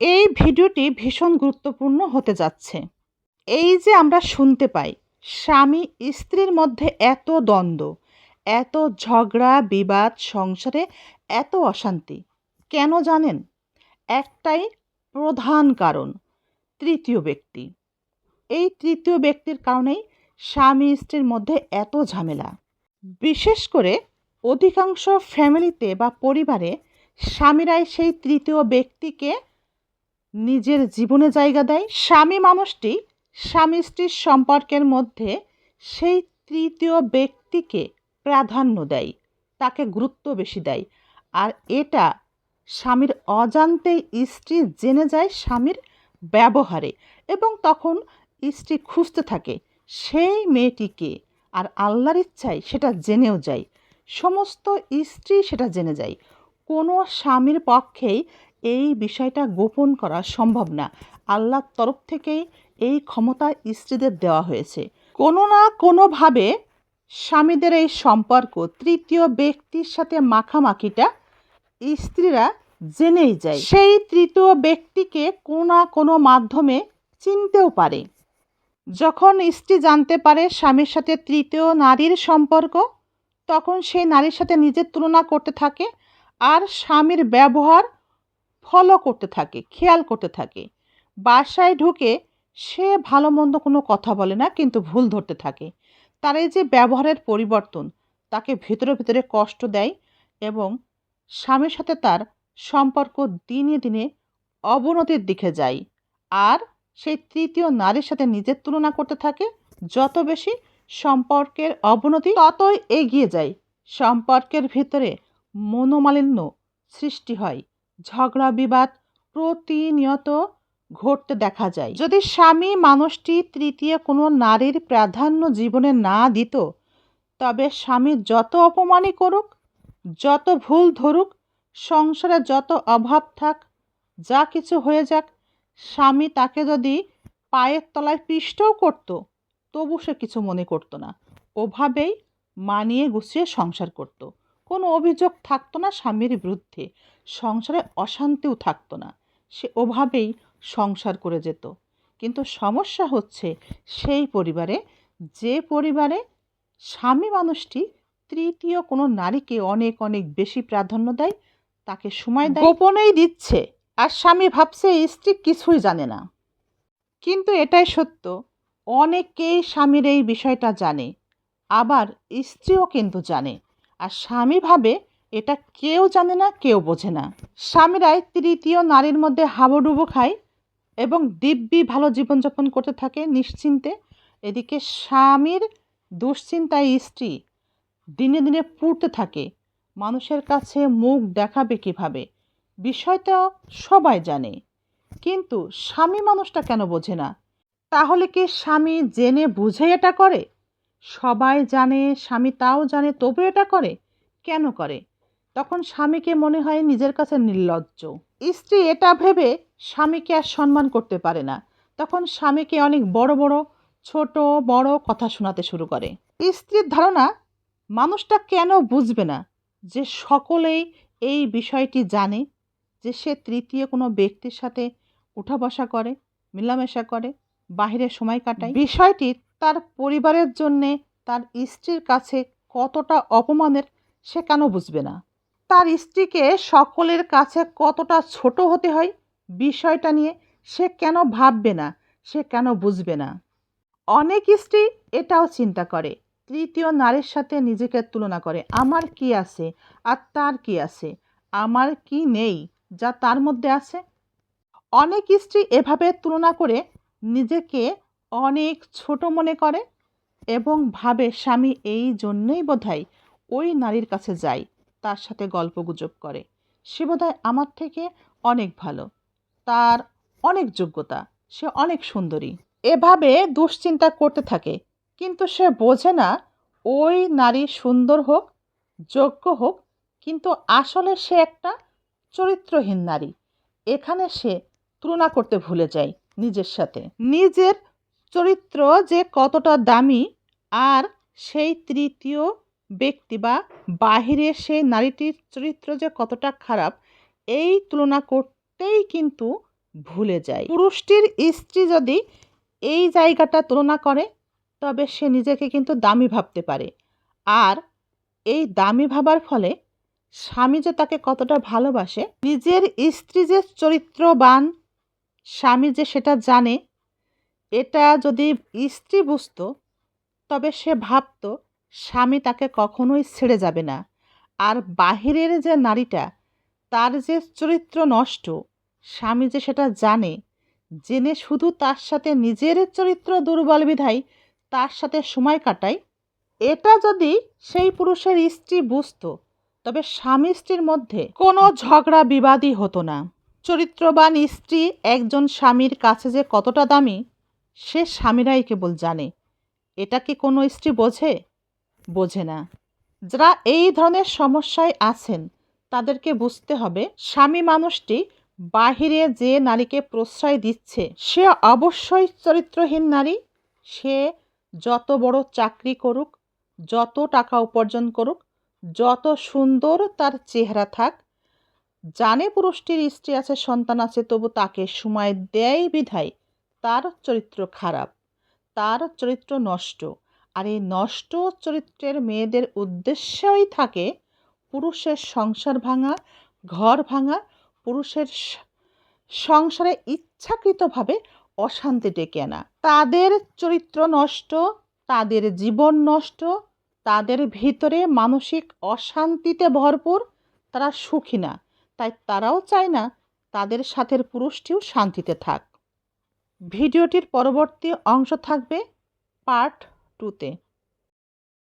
এই ভিডিওটি ভীষণ গুরুত্বপূর্ণ হতে যাচ্ছে। এই যে আমরা শুনতে পাই, স্বামী স্ত্রীর মধ্যে এত দ্বন্দ্ব, এত ঝগড়া, বিবাদ, সংসারে এত অশান্তি, কেন জানেন? একটাই প্রধান কারণ, তৃতীয় ব্যক্তি। এই তৃতীয় ব্যক্তির কারণেই স্বামী স্ত্রীর মধ্যে এত ঝামেলা। বিশেষ করে অধিকাংশ ফ্যামিলিতে বা পরিবারে স্বামীরাই সেই তৃতীয় ব্যক্তিকে নিজের জীবনে জায়গা দেয়। স্বামী মানুষটি স্বামী স্ত্রীর সম্পর্কের মধ্যে সেই তৃতীয় ব্যক্তিকে প্রাধান্য দেয়, তাকে গুরুত্ব বেশি দেয়। আর এটা স্বামীর অজান্তেই স্ত্রী জেনে যায় স্বামীর ব্যবহারে এবং তখন স্ত্রী খুঁজতে থাকে, সেই মেয়েটিকে আর আল্লাহর ইচ্ছায় সেটা জেনেও যায়। সমস্ত স্ত্রী সেটা জেনে যায়। কোনো স্বামীর পক্ষেই এই বিষয়টা গোপন করা সম্ভব না। আল্লাহর তরফ থেকেই এই ক্ষমতা স্ত্রীদের দেওয়া হয়েছে। কোনো না কোনোভাবে স্বামীদের এই সম্পর্ক, তৃতীয় ব্যক্তির সাথে মাখামাখিটা স্ত্রীরা জেনেই যায়। সেই তৃতীয় ব্যক্তিকে কোনো না কোনো মাধ্যমে চিনতেও পারে। যখন স্ত্রী জানতে পারে স্বামীর সাথে তৃতীয় নারীর সম্পর্ক, তখন সেই নারীর সাথে নিজের তুলনা করতে থাকে। আর স্বামীর ব্যবহার ফলো করতে থাকে, খেয়াল করতে থাকে। বাসায় ঢুকে সে ভালো মন্দ কোনো কথা বলে না, কিন্তু ভুল ধরতে থাকে। তার এই যে ব্যবহারের পরিবর্তন, তাকে ভেতরে ভেতরে কষ্ট দেয় এবং স্বামীর সাথে তার সম্পর্ক দিনে দিনে অবনতির দিকে যায়। আর সেই তৃতীয় নারীর সাথে নিজের তুলনা করতে থাকে, যত বেশি সম্পর্কের অবনতি, ততই এগিয়ে যায়। সম্পর্কের ভিতরে মনোমালিন্য সৃষ্টি হয়। ঝগড়া বিবাদ প্রতিনিয়ত ঘটতে দেখা যায় যদি স্বামী মানুষটি তৃতীয় কোনো নারীর প্রাধান্য জীবনে না দিত, তবে স্বামী যত অপমানই করুক, যত ভুল ধরুক, সংসারে যত অভাব থাক, যা কিছু হয়ে যাক, স্বামী তাকে যদি পায়ের তলায় পিষ্টও করতো, তবু সে কিছু মনে করতো না ওভাবেই মানিয়ে গুছিয়ে সংসার করত। কোনো অভিযোগ থাকতো না স্বামীর বিরুদ্ধে। সংসারে অশান্তিও থাকতো না। সে ওভাবেই সংসার করে যেত। কিন্তু সমস্যা হচ্ছে সেই পরিবারে যে পরিবারে স্বামী মানুষটি তৃতীয় কোনো নারীকে অনেক অনেক বেশি প্রাধান্য দেয়, তাকে সময় দেয়। গোপনেই দিচ্ছে। আর স্বামী ভাবছে, স্ত্রী কিছুই জানে না। কিন্তু এটাই সত্য। অনেকেই স্বামীর এই বিষয়টা জানে। আবার স্ত্রীও কিন্তু জানে। আর স্বামী ভাবে এটা কেউ জানে না, কেউ বোঝে না। স্বামীরাই তৃতীয় নারীর মধ্যে হাবুডুবু খায় এবং দিব্যি ভালো জীবনযাপন করতে থাকে নিশ্চিন্তে। এদিকে স্বামীর দুশ্চিন্তায় স্ত্রী দিনে দিনে পুড়তে থাকে। মানুষের কাছে মুখ দেখাবে কীভাবে? বিষয়টা সবাই জানে। কিন্তু স্বামী মানুষটা কেন বোঝে না? তাহলে কি স্বামী জেনে বুঝে এটা করে? সবাই জানে, স্বামী তাও জানে, তবু এটা করে? কেন করে? তখন স্বামীকে মনে হয় নিজের কাছে নির্লজ্জ। স্ত্রী এটা ভেবে স্বামীকে আর সম্মান করতে পারে না। তখন স্বামীকে অনেক বড় বড়, ছোট, বড় কথা শোনাতে শুরু করে। স্ত্রীর ধারণা, মানুষটা কেন বুঝবে না যে সকলেই এই বিষয়টি জানে, যে সে তৃতীয় কোনো ব্যক্তির সাথে উঠা বসা করে, মেলামেশা করে, বাহিরে সময় কাটায়। বিষয়টি তার পরিবারের জন্যে তার স্ত্রীর কাছে কতটা অপমানের সে কেন বুঝবে না? তার স্ত্রীকে সকলের কাছে কতটা ছোট হতে হয় বিষয়টা নিয়ে সে কেন ভাববে না? সে কেন বুঝবে না? অনেক স্ত্রী এটাও চিন্তা করে। তৃতীয় নারীর সাথে নিজেকে তুলনা করে, আমার কি আছে? আর তার কি আছে? আমার কি নেই? যা তার মধ্যে আছে? অনেক স্ত্রী এভাবে তুলনা করে নিজেকে অনেক ছোট মনে করে এবং ভাবে, স্বামী, এই জন্যই বোধহয় ওই নারীর কাছে যায় তার সাথে গল্প গুজব করে। সে বোধহয় আমার থেকে অনেক ভালো। তার অনেক যোগ্যতা। সে অনেক সুন্দরী। এভাবে দুশ্চিন্তা করতে থাকে, কিন্তু সে বোঝে না, ওই নারী সুন্দর হোক, যোগ্য হোক, কিন্তু আসলে সে একটা চরিত্রহীন নারী। এখানে সে তুলনা করতে ভুলে যায় নিজের সাথে। নিজের চরিত্র যে কতটা দামি আর সেই তৃতীয় ব্যক্তি বা বাহিরের সেই নারীটির চরিত্র যে কতটা খারাপ, এই তুলনা করতেই কিন্তু ভুলে যায়। পুরুষটির স্ত্রী যদি এই জায়গাটা তুলনা করে, তবে সে নিজেকে কিন্তু দামি ভাবতে পারে। আর এই দামি ভাবার ফলে স্বামী যে তাকে কতটা ভালোবাসে, নিজের স্ত্রী যে চরিত্রবান, স্বামী যে সেটা জানে এটা যদি স্ত্রী বুঝতো, তবে সে ভাবতো স্বামী তাকে কখনোই ছেড়ে যাবে না। আর বাহিরের যে নারীটা, তার যে চরিত্র নষ্ট, স্বামী যে সেটা জানে, জেনে শুধু তার সাথে নিজের চরিত্র দুর্বল বিধায় তার সাথে সময় কাটায়, এটা যদি সেই পুরুষের স্ত্রী বুঝতো, তবে স্বামী স্ত্রীর মধ্যে কোনো ঝগড়া বিবাদই হতো না। চরিত্রবান স্ত্রী একজন স্বামীর কাছে যে কতটা দামি সে স্বামীরাই কেবল জানে। এটা কি কোনো স্ত্রী বোঝে? বোঝে না। যারা এই ধরনের সমস্যায় আছেন, তাদেরকে বুঝতে হবে স্বামী মানুষটি বাহিরে যে নারীকে প্রশ্রয় দিচ্ছে, সে অবশ্যই চরিত্রহীন নারী। সে যত বড় চাকরি করুক, যত টাকা উপার্জন করুক, যত সুন্দর তার চেহারা থাক, জানে পুরুষটির স্ত্রী আছে, সন্তান আছে, তবু তাকে সময় দেয় বিধায় তার চরিত্র খারাপ, তার চরিত্র নষ্ট। আর এই নষ্ট চরিত্রের মেয়েদের উদ্দেশ্যই থাকে পুরুষের সংসার ভাঙা, ঘর ভাঙা, পুরুষের সংসারে ইচ্ছাকৃতভাবে অশান্তি ডেকে আনা। তাদের চরিত্র নষ্ট, তাদের জীবন নষ্ট, তাদের ভিতরে মানসিক অশান্তিতে ভরপুর, তারা সুখী না। তাই তারাও চায় না তাদের সাথের পুরুষটিও শান্তিতে থাক। ভিডিওটির পরবর্তী অংশ থাকবে পার্ট টুতে